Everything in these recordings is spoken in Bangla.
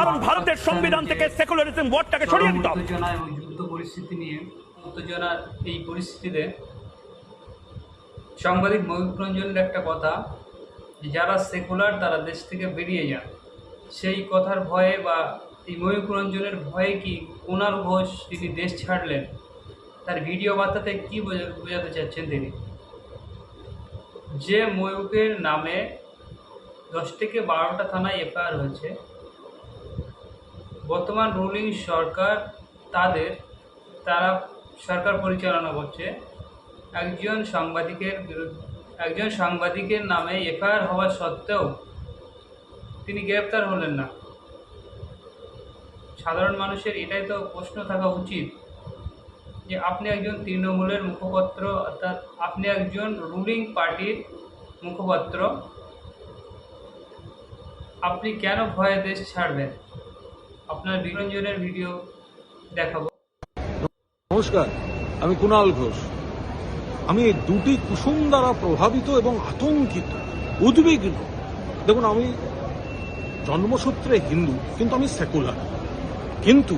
কারণ ভারতের সংবিধান থেকে সেকুলারিজম ওয়ার্ডটাকে সরিয়ে দিতে হবে। পরিস্থিতি নিয়ে উত্তেজনার এই পরিস্থিতিতে সাংবাদিক ময়ূক রঞ্জনের একটা কথা যারা সেকুলার তারা দেশ থেকে বেরিয়ে যান। সেই কথার ভয়ে বা এই ময়ূক রঞ্জনের ভয়ে কি কুণাল ঘোষ তিনি দেশ ছাড়লেন? তার ভিডিও বার্তাতে কি বোঝাতে চাচ্ছেন তিনি? যে ময়ূকের নামে দশ থেকে বারোটা থানায় এফআইআর হয়েছে বর্তমান রুলিং সরকার তাদের, তারা সরকার পরিচালনা করছে। একজন সাংবাদিকের বিরুদ্ধে, একজন সাংবাদিকের নামে এফআইআর হওয়া সত্ত্বেও তিনি গ্রেপ্তার হলেন না। সাধারণ মানুষের এটাই তো প্রশ্ন থাকা উচিত যে আপনি একজন তৃণমূলের মুখপাত্র, অর্থাৎ আপনি একজন রুলিং পার্টির মুখপাত্র, আপনি কেন ভয়ে দেশ ছাড়বেন? আপনার বিরঞ্জনের ভিডিও নমস্কার, আমি কুণাল ঘোষ। আমি দুটি কুসুম দ্বারা প্রভাবিত এবং আতঙ্কিত, উদ্বিগ্ন। দেখুন, আমি জন্মসূত্রে হিন্দু, কিন্তু আমি সেকুলার কিন্তু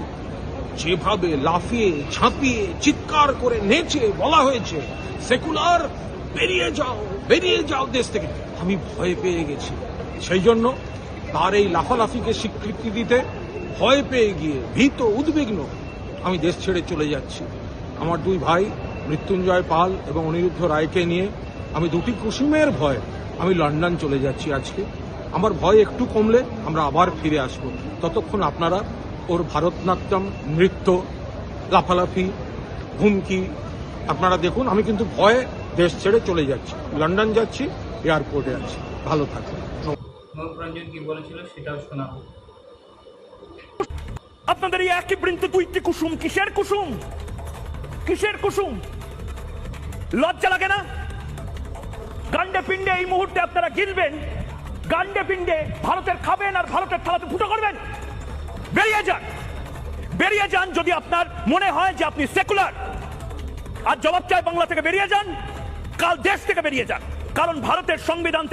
যেভাবে লাফিয়ে, ঝাঁপিয়ে, চিৎকার করে নেচে, বলা হয়েছে সেকুলার বেরিয়ে যাও বেরিয়ে যাও দেশ থেকে, আমি ভয় পেয়ে গেছি। সেই জন্য তার এই লাফালাফিকে স্বীকৃতি দিতে ভয় পেয়ে গিয়ে, ভীত উদ্বিগ্ন, আমি দেশ ছেড়ে চলে যাচ্ছি। আমার দুই ভাই, মৃত্যুঞ্জয় পাল এবং অনিরুদ্ধ রায়কে নিয়ে আমি দুটি কুসুমের ভয় আমি লন্ডন চলে যাচ্ছি আজকে। আমার ভয় একটু কমলে আমরা আবার ফিরে আসব। ততক্ষণ আপনারা ওর ভারতনাট্যম, নৃত্য, লাফালাফি, হুমকি, আপনারা দেখুন, আমি কিন্তু ভয়ে দেশ ছেড়ে চলে যাচ্ছি। লন্ডন যাচ্ছি, এয়ারপোর্টে আছি। ভালো রঞ্জন কি বলেছিল সেটাও আপনাদের এই একই বৃন্তে দুইটি কুসুম। কিসের কুসুম? কিসের কুসুম? লজ্জা লাগে না? গান্ডে পিণ্ডে এই মুহূর্তে আপনারা গিলবেন। গান্ডে পিণ্ডে ভারতের খাবেন আর ভারতের থালাতে ফুটো করবেন। বেরিয়ে যান। বেরিয়ে যান যদি আপনার মনে হয় যে আপনি সেকুলার। আর জবাব চাই বাংলা থেকে বেরিয়ে যান। কাল দেশ থেকে বেরিয়ে যান। কারণ ভারতের সংবিধান